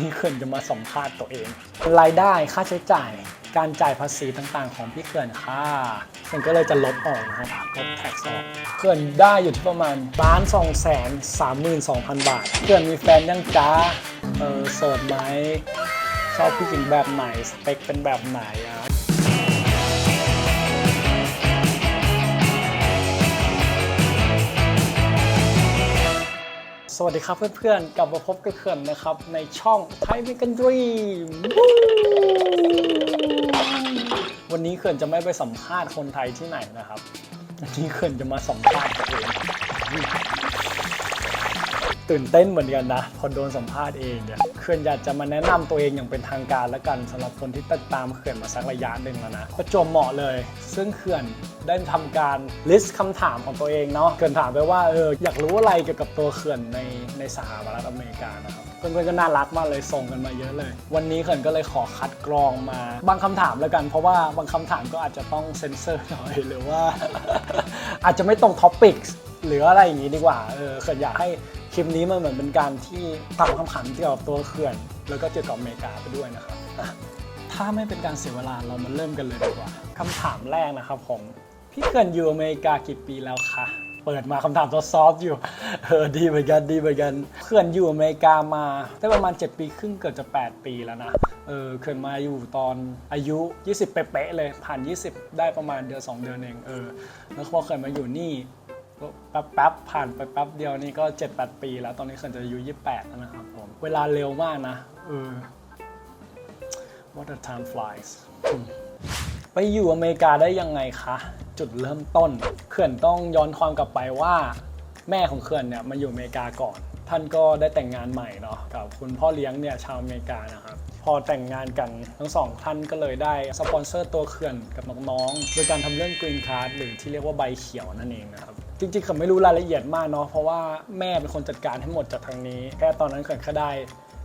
ที่เขื่อนจะมาสัมภาษณ์ตัวเอง รายได้ค่าใช้จ่ายการจ่ายภาษีต่างๆ ของพี่เขื่อนค่ะ มันก็เลยจะลบออกนะครับลบแท็กออกเขื่อนได้อยู่ที่ประมาณล้านสองแสนสามหมื่นสองพันบาท เขื่อนมีแฟนยังจ้าเออโสดไหมชอบผู้หญิงแบบไหนสเปคเป็นแบบไหนอะ สวัสดีครับเพื่อนๆ กลับมาพบกับเขื่อนนะครับ ในช่องไทยเมกันดรีมวันนี้เขื่อนจะไม่ไปสัมภาษณ์คนไทยที่ไหนนะครับ วันนี้เขื่อนจะมาสัมภาษณ์ตัวเอง ตื่นเต้นเหมือนกันนะพอโดนสัมภาษณ์เองเนี่ยเขื่อนอยากจะมาแนะนำตัวเองอย่างเป็นทางการแล้วกันสำหรับคนที่ติดตามเขื่อนมาสักระยะหนึ่งแล้วนะประจวบเหมาะเลย ซึ่งเขื่อนได้ทำการ list คำถามของตัวเองเนาะเขื่อนถามไปว่าเอออยากรู้อะไรเกี่ยวกับตัวเขื่อนในในสหรัฐอเมริกานะครับเพื่อนๆก็น่ารักมากเลยส่งกันมาเยอะเลย วันนี้เขื่อนก็เลยขอคัดกรองมา บางคำถามแล้วกัน เพราะว่าบางคำถามก็อาจจะต้องเซ็นเซอร์หน่อยหรือว่า อาจจะไม่ตรงท็อปิกหรืออะไรอย่างนี้ดีกว่าเออเขื่อนอยากให้ คลิปนี้มันเหมือนเป็นการที่ตอบคำถามเกี่ยวกับตัวเขื่อน แล้วก็เกี่ยวกับอเมริกาไปด้วยนะครับอะถ้าไม่เป็นการเสียเวลาเรามาเริ่มกันเลยดีกว่าคำถามแรกนะครับผมพี่เขื่อนอยู่อเมริกากี่ปีแล้วคะเปิดมาคำถามตัวซอฟต์อยู่ เออดีเหมือนกันดีเหมือนกันเขื่อนอยู่อเมริกามาได้ประมาณ 7 ปีครึ่งเกือบจะ 8 ปีแล้วนะเออเขื่อนมาอยู่ตอนอายุ 20 เป๊ะๆเลยผ่าน 20 ได้ประมาณเดือน2 เดือนเองเออแล้วพอเขื่อนมาอยู่นี่ แป๊บแป๊บๆผ่านไปแป๊บเดียวนี่ก็7-8ปี แล้วตอนนี้เขินจะอายุ28แล้วนะครับผม เวลาเร็วมากนะเออ what the time flies ไปอยู่อเมริกาได้ยังไงคะ จุดเริ่มต้น เขื่อนต้องย้อนความกลับไปว่าแม่ของเขื่อนเนี่ยมาอยู่อเมริกาก่อน ท่านก็ได้แต่งงานใหม่เนาะกับคุณพ่อเลี้ยงเนี่ยชาวอเมริกานะครับ พอแต่งงานกันทั้งสองท่านก็เลยได้สปอนเซอร์ตัวเขื่อนกับน้องๆโดยการทำเรื่องกรีนค a ร์ดหรือที่เรียกว่าใบเขียวนั่นเองนะครับจริงๆเขื่อนไม่รู้รายละเอียดมากเนาะเพราะว่าแม่เป็นคนจัดการให้หมดจากทางนี้ แค่ตอนนั้นเขื่อนแค่ได้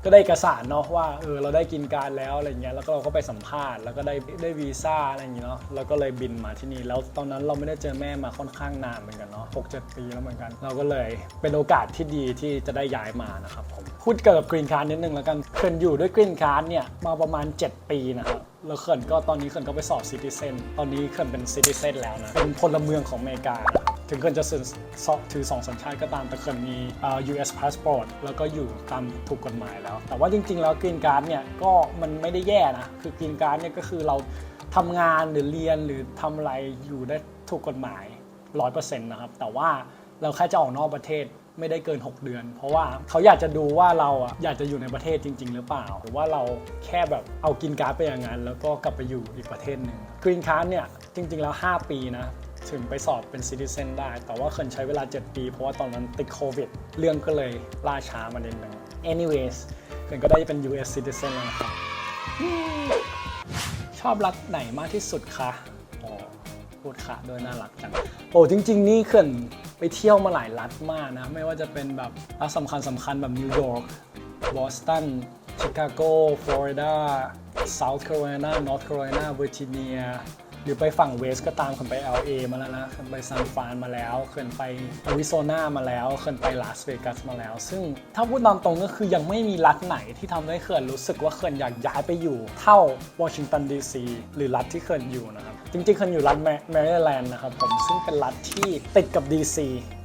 ก็ได้เอกสารเนาะว่าเออเราได้กินการแล้วอะไรเงี้ยแล้วก็เราก็ไปสัมภาษณ์แล้วก็ได้ได้วีซ่าอะไรอย่างเงี้ยเนาะแล้วก็เลยบินมาที่นี่แล้วตอนนั้นเราไม่ได้เจอแม่มาค่อนข้างนานเหมือนกันเนาะหกเจ็ดปีแล้วเหมือนกัน เราก็เลยเป็นโอกาสที่ดีที่จะได้ย้ายมานะครับผมพูดเกี่ยวกับกรีนคาร์ดนิดนึงแล้วกันเขื่อนอยู่ด้วยกรีนคาร์ดเนี่ยมาประมาณ 7 ปีนะครับแล้วเขื่อนก็ตอนนี้เขื่อนก็ไปสอบซิติเซนตอนนี้เขื่อนเป็นซิติเซนแล้วนะเป็นพลเมืองของอเมริกานะครับ ถึงเขื่อนจะถือถือสองสัญชาติก็ตาม แต่เขื่อนมี US passport แล้วก็อยู่ตามถูกกฎหมายแล้ว แต่ว่าจริง ๆ แล้วกรีนการ์ดเนี่ยก็มันไม่ได้แย่นะ คือกรีนการ์ดเนี่ยก็คือเราทำงานหรือเรียนหรือทำอะไรอยู่ได้ถูกกฎหมาย 100%นะครับ แต่ว่าเราแค่จะออกนอกประเทศไม่ได้เกิน 6 เดือน เพราะว่าเขาอยากจะดูว่าเราอะอยากจะอยู่ในประเทศจริง ๆ หรือเปล่า หรือว่าเราแค่แบบเอากินการ์ดไปอย่างนั้น แล้วก็กลับไปอยู่อีกประเทศหนึ่งกรีนการ์ดเนี่ยจริง ๆ แล้ว 5 ปีนะ ถึงไปสอบเป็นซิติเซนได้ แต่ว่าเคินใช้เวลา 7 ปี เพราะว่าตอนนั้นติดโควิด เรื่องก็เลยล่าช้ามาเดนหนึ่ง anyways เคินก็ได้เป็น US citizen แล้วนะครับ ชอบรัฐไหนมากที่สุดคะอ๋อพูดค่ะด้วยน่ารักจัง โอ้จริง ๆ นี่เขินไปเที่ยวมาหลายรัฐมากนะ ไม่ว่าจะเป็นแบบรัฐสำคัญสำคัญแบบนิวยอร์กบอสตันชิคาโกฟลอริดาเซาท์แคโรไลนา นอร์ทแคโรไลนาเวอร์จิเนีย หรือไปฝั่งเวสก็ตามเคยไป LA มาแล้วนะเคยไปซานฟรานมาแล้วเคยไปอาริโซนามาแล้วเคยไปลาสเวกัสมาแล้ว ซึ่งถ้าพูดตามตรงก็คือยังไม่มีรัฐไหนที่ทำให้เขื่อนรู้สึกว่าเขื่อนอยากย้ายไปอยู่เท่าวอชิงตันดีซีหรือรัฐที่เขื่อนอยู่นะครับ จริงๆเขื่อนอยู่รัฐแมริแลนด์นะครับผมซึ่งเป็นรัฐที่ติดกับ DC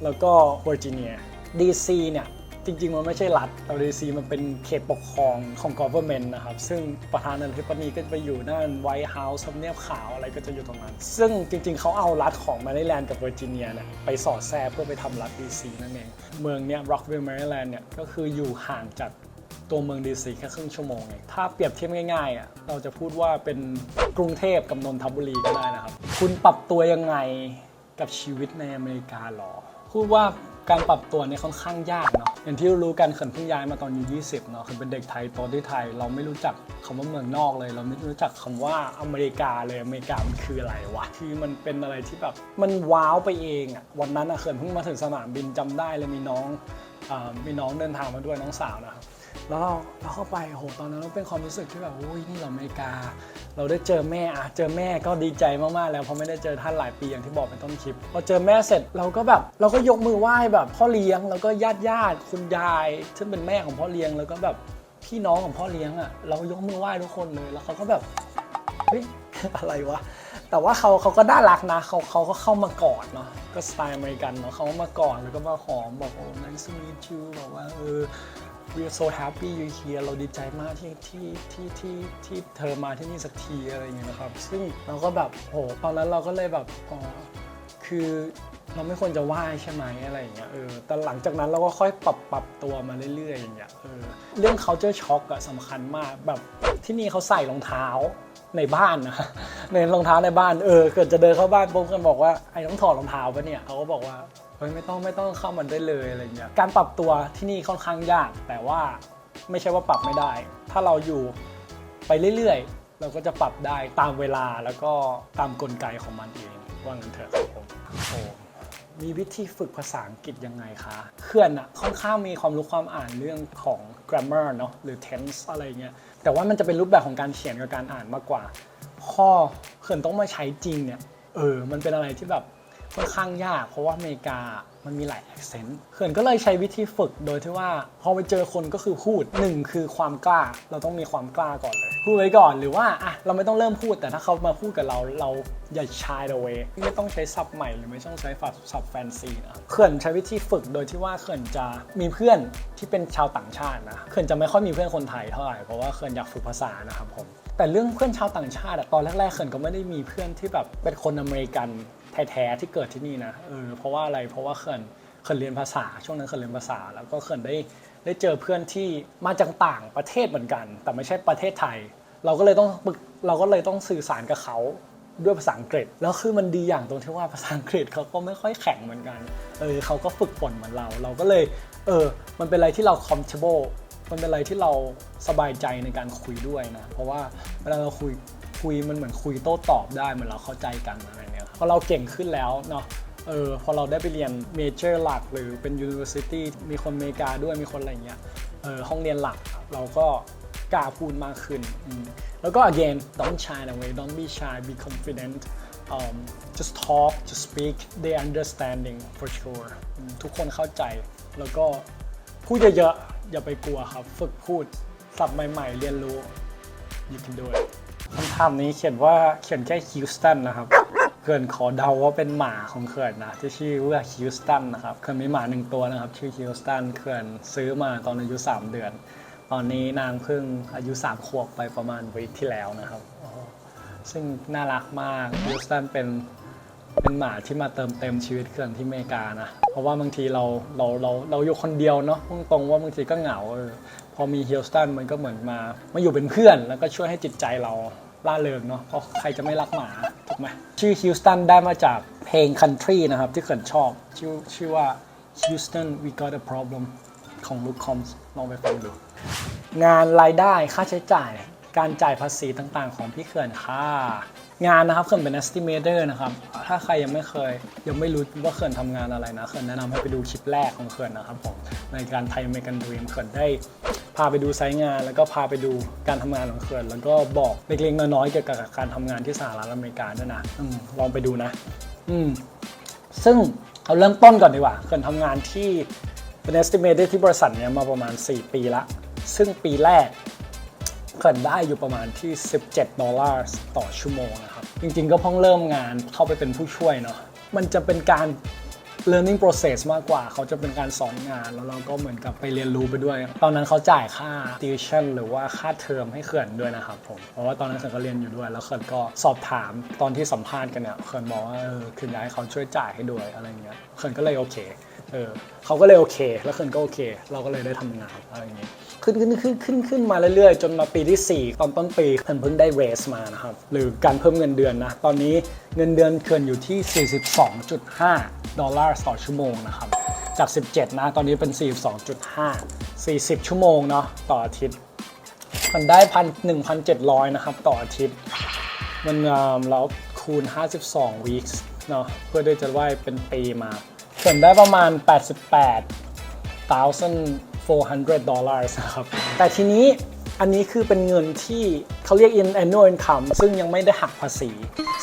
แล้วก็เวอร์จิเนีย DC เนี่ย จริงๆ มันไม่ใช่รัฐแต่ DC มันเป็นเขตปกครองของ government นะครับ ซึ่งประธานาธิบดีก็จะไปอยู่นั่นไวท์เฮาส์ทำเนียบขาวอะไรก็จะอยู่ตรงนั้น ซึ่งจริงๆ เขาเอารัฐของแมริแลนด์กับเวอร์จิเนียเนี่ยไปสอดแทรกเพื่อไปทำรัฐ DC นั่นเอง เมืองเนี้ย Rockville Maryland เนี่ยก็คืออยู่ห่างจากตัวเมืองดีซีแค่ครึ่งชั่วโมงเองถ้าเปรียบเทียบง่ายๆอะเราจะพูดว่าเป็นกรุงเทพกับนนทบุรีก็ได้นะครับ คุณปรับตัวยังไงกับชีวิตในอเมริกาหรอพูดว่า การปรับตัวเนี่ยค่อนข้างยากเนาะอย่างที่รู้กันเขินเพิ่งย้ายมาตอนอายุ20เนาะเขินเป็นเด็กไทยโตที่ไทย เราไม่รู้จักคำว่าเมืองนอกเลย เราไม่รู้จักคำว่าอเมริกาเลยอเมริกามันคืออะไรวะคือมันเป็นอะไรที่แบบมันว้าวไปเองอะวันนั้นอะเขินเพิ่งมาถึงสนามบินจำได้เลยมีน้องอมีน้องเดินทางมาด้วยน้องสาวนะครับ แล้วเราเราเข้าไปโหตอนนั้นเป็นความรู้สึกที่แบบโอ้ยนี่เราอเมริกา เราได้เจอแม่อะเจอแม่ก็ดีใจมากๆแล้วเพราะไม่ได้เจอท่านหลายปีอย่างที่บอกเป็นต้นคลิปพอเจอแม่เสร็จเราก็แบบเราก็ยกมือไหว้แบบพ่อเลี้ยงแล้วก็ญาติญาติๆคุณยาย ซึ่งเป็นแม่ของพ่อเลี้ยงแล้วก็แบบพี่น้องของพ่อเลี้ยงอะเรายกมือไหว้ทุกคนเลยแล้วเขาก็แบบเฮ้ยอะไรวะแต่ว่าเขาเขาก็น่ารักนะเขาเขาก็เข้ามากอดเนาะก็สไตล์อเมริกันเนาะเขามากอดแล้วก็มาหอมบอกโอ้ nice to meet you บอกว่าเออ we are so happy you here เราดีใจมากที่ที่ที่ที่ที่เธอมาที่นี่สักทีอะไรอย่างเงี้ยนะครับ ซึ่งเราก็แบบโหตอนนั้นเราก็เลยแบบอ๋อคือเราไม่ควรจะไหว้ใช่ไหมอะไรอย่างเงี้ยเออแต่หลังจากนั้นเราก็ค่อยปรับปรับตัวมาเรื่อย ๆ อย่างเงี้ยเออเรื่อง culture shock อะสำคัญมากแบบที่นี่เขาใส่รองเท้าในบ้านนะในรองเท้าในบ้านเออเกิดจะเดินเข้าบ้านปุ๊บกันบอกว่าไอ้ต้องถอดรองเท้าปะเนี่ยเขาก็บอกว่า ฮ้ยไม่ต้องไม่ต้องเข้ามันได้เลยอะไรเงี้ยการปรับตัวที่นี่ค่อนข้างยาก แต่ว่าไม่ใช่ว่าปรับไม่ได้ ถ้าเราอยู่ไปเรื่อยๆ เราก็จะปรับได้ตามเวลาแล้วก็ตามกลไกของมันเองว่างั้นเถอะครับผมโอ้มีวิธีฝึกภาษาอังกฤษยังไงคะเขื่อนอะค่อนข้างมีความรู้ความอ่านเรื่องของ grammar เนาะหรือ tense อะไรเงี้ยแต่ว่ามันจะเป็นรูปแบบของการเขียนกับการอ่านมากกว่าข้อเขื่อนต้องมาใช้จริงเนี่ยเออมันเป็นอะไรที่แบบ ค่อนข้างยาก เพราะว่าอเมริกามันมีหลาย accent เขื่อนก็เลยใช้วิธีฝึกโดยที่ว่าพอไปเจอคนก็คือพูดหนึ่งคือความกล้า เราต้องมีความกล้าก่อนเลย พูดไว้ก่อนหรือว่าอะเราไม่ต้องเริ่มพูดแต่ถ้าเขามาพูดกับเราเราอย่าชายเอาไว้ไม่ต้องใช้ศัพท์ใหม่หรือไม่ต้องใช้ศัพท์แฟนซีนะเขื่อนใช้วิธีฝึกโดยที่ว่าเขื่อนจะมีเพื่อนที่เป็นชาวต่างชาตินะเขื่อนจะไม่ค่อยมีเพื่อนคนไทยเท่าไหร่เพราะว่าเขื่อนอยากฝึกภาษานะครับผมแต่เรื่องเพื่อนชาวต่างชาติตอนแรกๆเขินก็ไม่ได้มีเพื่อนที่แบบเป็นคนอเมริกัน แท้ๆที่เกิดที่นี่นะเออเพราะว่าอะไรเพราะว่าเขินเขินเรียนภาษา ช่วงนั้นเขินเรียนภาษา แล้วก็เขินได้ได้เจอเพื่อนที่มาจากต่างประเทศเหมือนกัน แต่ไม่ใช่ประเทศไทย เราก็เลยต้องเราก็เลยต้องสื่อสารกับเขาด้วยภาษาอังกฤษ แล้วคือมันดีอย่างตรงที่ว่าภาษาอังกฤษเขาก็ไม่ค่อยแข็งเหมือนกันเออเขาก็ฝึกฝนเหมือนเรา เราก็เลยเออมันเป็นอะไรที่เรา comfortable มันเป็นอะไรที่เราสบายใจในการคุยด้วยนะ เพราะว่าเวลาเราคุยคุยมันเหมือนคุยโต้ตอบได้เหมือนเราเข้าใจกันอะไร อเราเก่งขึ้นแล้วเนาะเออพอเราได้ไปเรียนเมเจอร์หลักหรือเป็น University มีคนอเมริกาด้วยมีคนอะไรเงี้ยเออห้องเรียนหลักเราก็กล้าพูดมากขึ้น แล้วก็ again don't shy away don't be shy be confident um, just talk just speak they understanding for sure ทุกคนเข้าใจ แล้วก็พูดเยอะๆ อย่าไปกลัวครับ ฝึกพูดศัพท์ใหม่ๆ เรียนรู้ you can do it คำถามนี้เขียนว่าเขียนแค่ฮิวสตันนะครับ เขื่อนขอเดาว่าเป็นหมาของเขื่อนนะที่ชื่อว่าฮิวสตันนะครับเขื่อนมีหมาหนึ่งตัวนะครับ ชื่อฮิวสตันเขื่อนซื้อมาตอนอายุ 3 เดือน ตอนนี้นางเพิ่งอายุ3ขวบไปประมาณวีคที่แล้วนะครับ ซึ่งน่ารักมากฮิวสตันเป็นเป็นหมาที่มาเติมเต็มชีวิตเขื่อนที่อเมริกานะ เพราะว่าบางทีเราเราเราเราอยู่คนเดียวเนาะตรงว่าบางทีก็เหงาเออพอมีฮิลสตันมันก็เหมือนมามาอยู่เป็นเพื่อน แล้วก็ช่วยให้จิตใจเราล่าเริงเนาะเพราะใครจะไม่รักหมา ถูกไหมชื่อฮิลสตันได้มาจากเพลง country นะครับ ที่เขื่อนชอบ ชื่อชื่อว่า Houston we got a problem ของ Luke Combs ลองไปฟังดู งานรายได้ค่าใช้จ่าย การจ่ายภาษีต่างๆ ของพี่เขื่อนค่ะ งานนะครับเขื่อนเป็น estimator นะครับ ถ้าใครยังไม่เคย ยังไม่รู้ว่าเขื่อนทำงานอะไรนะเขื่อนแนะนำให้ไปดูคลิปแรกของเขื่อนนะครับผมในการไทยเมกันดรีมเขื่อนได้ พาไปดูไซต์งาน แล้วก็พาไปดูการทำงานของเขื่อนแล้วก็บอกเล็กๆน้อยๆเกี่ยวกับการทำงานที่สหรัฐอเมริกาด้วยนะอลองไปดูนะ อืมซึ่งเอาเริ่มต้นก่อนดีกว่าเขื่อนทำงานที่เป็น estimator ที่บริษัทเนี้ยมาประมาณ 4 ปีละ ซึ่งปีแรกเขื่อนได้อยู่ประมาณที่ 17 ดอลลาร์ต่อชั่วโมงนะครับ จริงๆก็เพิ่งเริ่มงานเข้าไปเป็นผู้ช่วยเนาะ มันจะเป็นการ learning process มากกว่าเขาจะเป็นการสอนงาน แล้วเราก็เหมือนกับไปเรียนรู้ไปด้วย ตอนนั้นเขาจ่ายค่า tuition หรือว่าค่าเทอมให้เขื่อนด้วยนะครับผมเพราะว่าตอนนั้นเขื่อนก็เรียนอยู่ด้วย แล้วเขื่อนก็สอบถามตอนที่สัมภาษณ์กันเนี่ยเขื่อนบอกว่าเออคืออยากให้เขาช่วยจ่ายให้ด้วยอะไรเงี้ยเขื่อนก็เลยโอเค เออเขาก็เลยโอเค แล้วเขื่อนก็โอเค เราก็เลยได้ทำงานอะไรอย่างเงี้ยขึ้นขึ้นขึ้นขึ้นขึ้นมาเรื่อยๆ จนมาปีที่ 4 ตอนต้นปีเขื่อนเพิ่งได้เรสมานะครับ หรือการเพิ่มเงินเดือนนะ ตอนนี้เงินเดือนเขื่อนอยู่ที่ 42.5 ดอลลาร์ต่อชั่วโมงนะครับ จาก 17 นะ ตอนนี้เป็น 42.5 40 ชั่วโมงเนาะต่ออาทิตย์ มันได้พัน1,700นเจ็ดร้อยนะครับ ต่ออาทิตย์ มันเอิ่มแล้วคูณ 52 weeks เนาะเพื่อที่จะได้เป็นปีมา เขื่อนได้ประมาณ 88,400 ดอลลาร์ครับ แต่ทีนี้อันนี้คือเป็นเงินที่เขาเรียก in annual income ซึ่งยังไม่ได้หักภาษี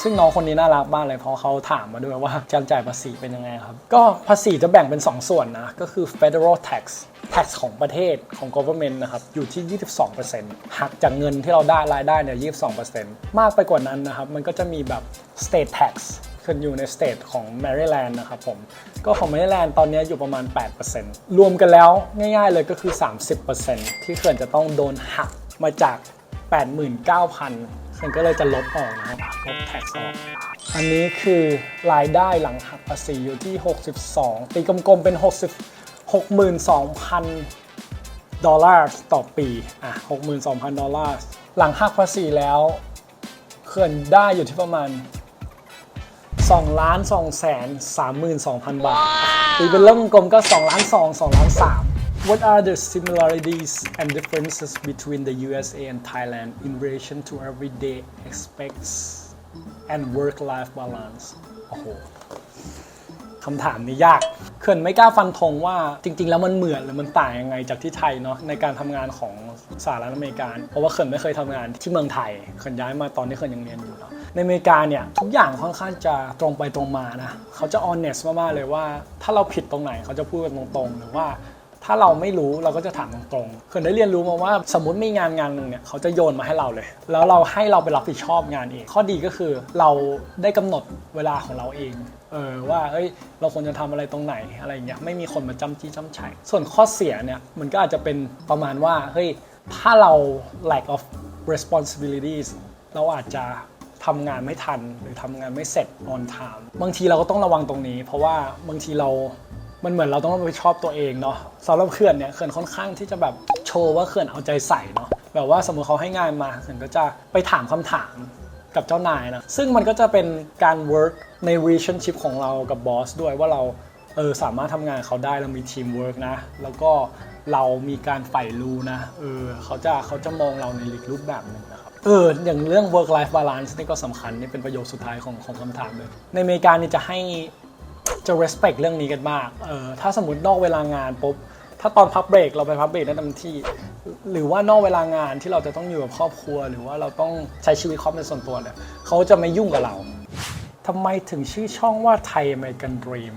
ซึ่งน้องคนนี้น่ารักมากเลยเพราะเขาถามมาด้วยว่าการจ่ายภาษีเป็นยังไงครับ ก็ภาษีจะแบ่งเป็น 2 ส่วนนะ ก็คือ federal tax tax ของประเทศของ government นะครับ อยู่ที่ 22%หักจากเงินที่เราได้รายได้เนี่ย 22%มากไปกว่านั้นนะครับ มันก็จะมีแบบ state tax ึ้นอยู่ในสเตทของแมริแลนด์นะครับผม ก็ของแมริแลนด์ตอนนี้อยู่ประมาณ 8%รวมกันแล้วง่ายๆเลยก็คือ 30%ที่เขื่อนจะต้องโดนหักมาจาก 89,000เขื่อนก็เลยจะลบออกนะครับลบแท็กออก อันนี้คือรายได้หลังหักภาษีอยู่ที่ 62 ตีกลมๆเป็น 60 62,000 ดอลลาร์ต่อปี อะ 62,000 ดอลลาร์ หลังหักภาษีแล้วเขื่อนได้อยู่ที่ประมาณ 2ล้าน2แสน32,000 บาทตีเป็นเรื่องกลมก็2ล้าน2 2ล้าน 3 What are the similarities and differences between the USA and Thailand in relation to everyday aspects and work-life balance โอ้โห คำถามนี้ยากเขื่อนไม่กล้าฟันธงว่าจริง ๆ แล้วมันเหมือนหรือมันต่างยังไงจากที่ไทยเนาะในการทำงานของสหรัฐอเมริกาเพราะว่าเขื่อนไม่เคยทำงานที่เมืองไทยเขื่อนย้ายมาตอนที่เขื่อนยังเรียนอยู่เนาะในอเมริกาเนี่ยทุกอย่างค่อนข้างจะตรงไปตรงมานะเขาจะ honest มากๆเลยว่า ถ้าเราผิดตรงไหนเขาจะพูดกันตรงๆหรือว่า ถ้าเราไม่รู้เราก็จะถามตรงๆเขื่อนได้เรียนรู้มาว่าสมมติมีงานงานหนึ่งเนี่ยเขาจะโยนมาให้เราเลย แล้วเราให้เราไปรับผิดชอบงานเอง ข้อดีก็คือเราได้กำหนดเวลาของเราเองเออว่าเอ้ยเราควรจะทำอะไรตรงไหนอะไรอย่างเงี้ยไม่มีคนมาจ้ำจี้จ้ำชัยส่วนข้อเสียเนี่ยมันก็อาจจะเป็นประมาณว่าเฮ้ยถ้าเรา lack of responsibilities เราอาจจะทำงานไม่ทันหรือทำงานไม่เสร็จ on time บางทีเราก็ต้องระวังตรงนี้ เพราะว่าบางทีเรา มันเหมือนเราต้องรับผิดชอบตัวเองเนาะสำหรับเขื่อนเนี่ยเขื่อนค่อนข้างที่จะแบบโชว์ว่าเขื่อนเอาใจใส่เนาะแบบว่าสมมติเขาให้งานมาเขื่อนก็จะไปถามคำถามกับเจ้านายนะซึ่งมันก็จะเป็นการ work ใน relationship ของเรากับบอสด้วยว่าเราเออสามารถทำงานเขาได้เรามีทีมเวิร์กนะ แล้วก็เรามีการใฝ่รู้นะเออเขาจะเขาจะมองเราในอีกรูปแบบหนึ่งนะครับเอออย่างเรื่อง work life balance นี่ก็สำคัญนี่เป็นประโยคสุดท้ายของของคำถามเลย ในอเมริกานี่จะให้ จะ respect เรื่องนี้กันมาก เออ ถ้าสมมตินอกเวลางานปุ๊บ ถ้าตอนพักเบรกเราไปพักเบรกได้เต็มที่ หรือว่านอกเวลางานที่เราจะต้องอยู่กับครอบครัว หรือว่าเราต้องใช้ชีวิตครอบครัวส่วนตัวเนี่ยเขาจะไม่ยุ่งกับเรา ทำไมถึงชื่อช่องว่าไทย American Dream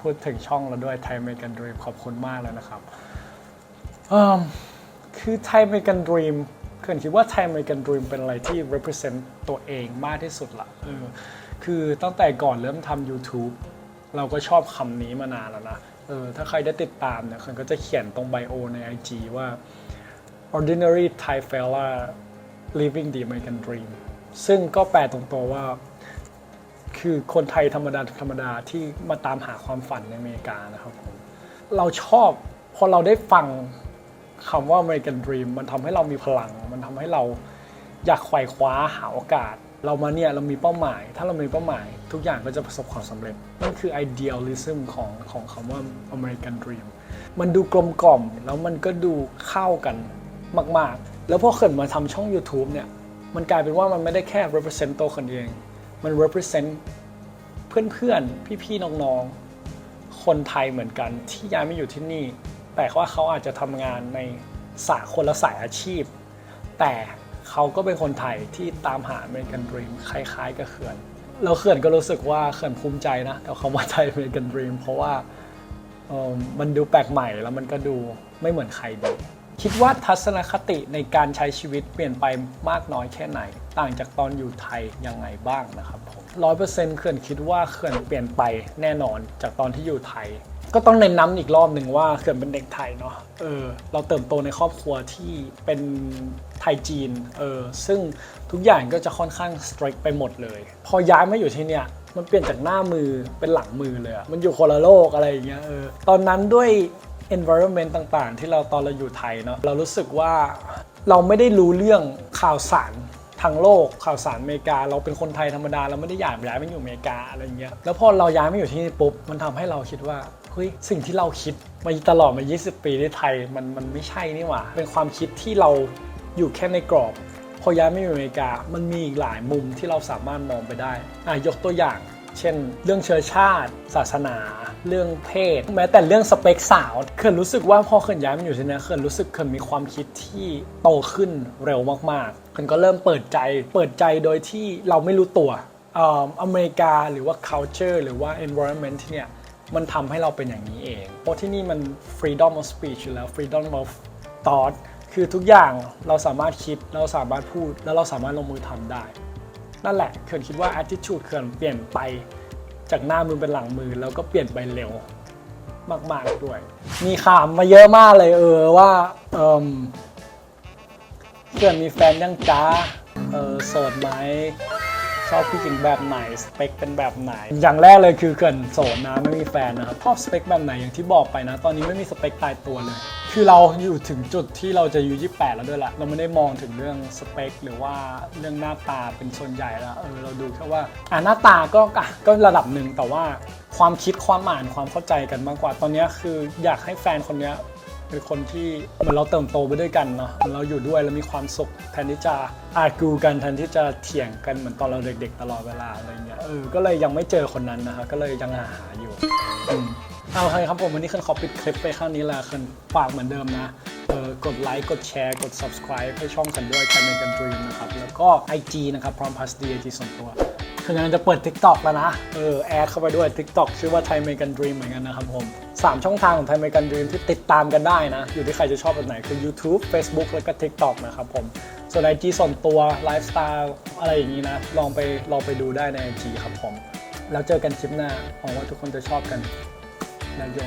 พูดถึงช่องเราด้วยไทย American Dream ขอบคุณมากเลยนะครับ คือไทย American Dream เขื่อนคิดว่าไทย American Dream เป็นอะไรที่ represent ตัวเองมากที่สุดละเออ คือตั้งแต่ก่อนเริ่มทำ YouTube เราก็ชอบคำนี้มานานแล้วนะ เออ ถ้าใครได้ติดตามเนี่ยคนก็จะเขียนตรงไบโอใน IG ว่า ordinary Thai fella living the American dream ซึ่งก็แปลตรงตัวว่า คือคนไทยธรรมดาธรรมดาที่มาตามหาความฝันในอเมริกานะครับผม เราชอบพอเราได้ฟังคำว่า American Dream มันทำให้เรามีพลัง มันทำให้เราอยากไขว่คว้าหาโอกาส เรามาเนี่ยเรามีเป้าหมาย ถ้าเรามีเป้าหมาย ทุกอย่างก็จะประสบความสำเร็จนั่นคือ idealism ของของคำว่า American Dream มันดูกลมกล่อมแล้วมันก็ดูเข้ากันมาก ๆ แล้วพอเขินมาทำช่อง YouTube เนี่ย มันกลายเป็นว่ามันไม่ได้แค่ represent ตัวคนเอง มัน represent เพื่อนๆ พี่ๆ น้องๆ คนไทยเหมือนกันที่ย้ายมาอยู่ที่นี่ แต่ว่าเขาอาจจะทำงานในสาคนละสายอาชีพ แต่ เขาก็เป็นคนไทยที่ตามหา American Dream คล้ายๆกับเขื่อนแล้วเขื่อนก็รู้สึกว่าเขื่อนภูมิใจนะกับคำว่าไทย American Dream เพราะว่ามันดูแปลกใหม่แล้วมันก็ดูไม่เหมือนใครดี คิดว่าทัศนคติในการใช้ชีวิตเปลี่ยนไปมากน้อยแค่ไหน ต่างจากตอนอยู่ไทยยังไงบ้างนะครับผมร้อยเปอร์เซ็นต์เขื่อนคิดว่าเขื่อนเปลี่ยนไปแน่นอนจากตอนที่อยู่ไทย ก็ต้องเน้นน้ำอีกรอบหนึ่งว่าเขื่อนเป็นเด็กไทยเนาะ เออ เราเติบโตในครอบครัวที่เป็นไทยจีน เออ ซึ่งทุกอย่างก็จะค่อนข้างสตริกไปหมดเลย พอย้ายมาอยู่ที่เนี่ย มันเปลี่ยนจากหน้ามือเป็นหลังมือเลยอะมันอยู่คนละโลกอะไรอย่างเงี้ย เออ ตอนนั้นด้วย environment ต่างๆ ที่เราตอนเราอยู่ไทยเนาะ เรารู้สึกว่าเราไม่ได้รู้เรื่องข่าวสารทางโลกข่าวสารอเมริกา เราเป็นคนไทยธรรมดาเราไม่ได้อยากย้ายมาอยู่อเมริกาอะไรเงี้ยแล้วพอเราย้ายมาอยู่ที่นี่ปุ๊บมันทำให้เราคิดว่า เฮ้ยสิ่งที่เราคิดมาตลอดมา 20 ปีที่ไทยมันมันไม่ใช่นี่หว่า เป็นความคิดที่เราอยู่แค่ในกรอบ พอย้ายมาอยู่อเมริกา มันมีอีกหลายมุมที่เราสามารถมองไปได้อะยกตัวอย่างเช่น เรื่องเชื้อชาติ ศาสนา เรื่องเพศ แม้แต่เรื่องสเปคสาวเขินรู้สึกว่าพอเขินย้ายมาอยู่ที่นี่เขินรู้สึกเขินมีความคิดที่โตขึ้นเร็วมากๆเขินก็เริ่มเปิดใจ เปิดใจโดยที่เราไม่รู้ตัวเอ่ออเมริกาหรือว่า culture หรือว่า environment ที่เนี่ย มันทำให้เราเป็นอย่างนี้เอง เพราะที่นี่มัน freedom of speech อยู่แล้ว freedom of thought คือทุกอย่างเราสามารถคิด เราสามารถพูด แล้วเราสามารถลงมือทำได้ นั่นแหละเขื่อนคิดว่า attitude เขื่อนเปลี่ยนไปจากหน้ามือเป็นหลังมือ แล้วก็เปลี่ยนไปเร็วมาก ๆ ด้วย มีข่าวมาเยอะมากเลยเออว่าเอมเขื่อนมีแฟนยังจ้าเออโสดไหม ชอบผู้หญิงแบบไหนสเปคเป็นแบบไหน อย่างแรกเลยคือเกินโสดนะไม่มีแฟนนะครับชอบสเปคแบบไหนอย่างที่บอกไปนะ ตอนนี้ไม่มีสเปคตายตัวเลย คือเราอยู่ถึงจุดที่เราจะอายุ28 แล้วด้วยละเราไม่ได้มองถึงเรื่องสเปค หรือว่าเรื่องหน้าตาเป็นส่วนใหญ่แล้วเออเราดูแค่ว่าอ่าหน้าตาก็อะก็ระดับหนึ่งแต่ว่าความคิดความอ่านความเข้าใจกันมากกว่าตอนนี้คืออยากให้แฟนคนนี้ เป็นคนที่เหมือนเราเติบโตไปด้วยกันเนาะเหมือนเราอยู่ด้วยแล้วมีความสุขแทนที่จะอากูกันแทนที่จะเถียงกันเหมือนตอนเราเด็กๆ ตลอดเวลาอะไรเงี้ยเออก็เลยยังไม่เจอคนนั้นนะคะก็เลยยังหาอยู่อืมเอาโอเครับผมวันนี้คืนขอปิดคลิปไปข้างนี้ละคืนฝากเหมือนเดิมนะเออกดไลค์กดแชร์กด subscribe ให้ช่องกันด้วยกันในกันดรีมนะครับแล้วก็ IG นะครับพร้อมพัสดีไอจีส่วนตัว คือกำลังจะเปิด TikTok แล้วนะ เออ แอดเข้าไปด้วย TikTok ชื่อว่า Thai American Dream เหมือนกันนะครับผม 3 ช่องทางของ Thai American Dream ที่ติดตามกันได้นะ อยู่ที่ใครจะชอบแบบไหนคือ YouTube Facebook แล้วก็ TikTok นะครับผม ส่วน IG ส่วนตัวไลฟ์สไตล์อะไรอย่างนี้นะ ลองไปลองไปดูได้ใน IG ครับผม แล้วเจอกันคลิปหน้าหวังว่าทุกคนจะชอบกันแล้วโย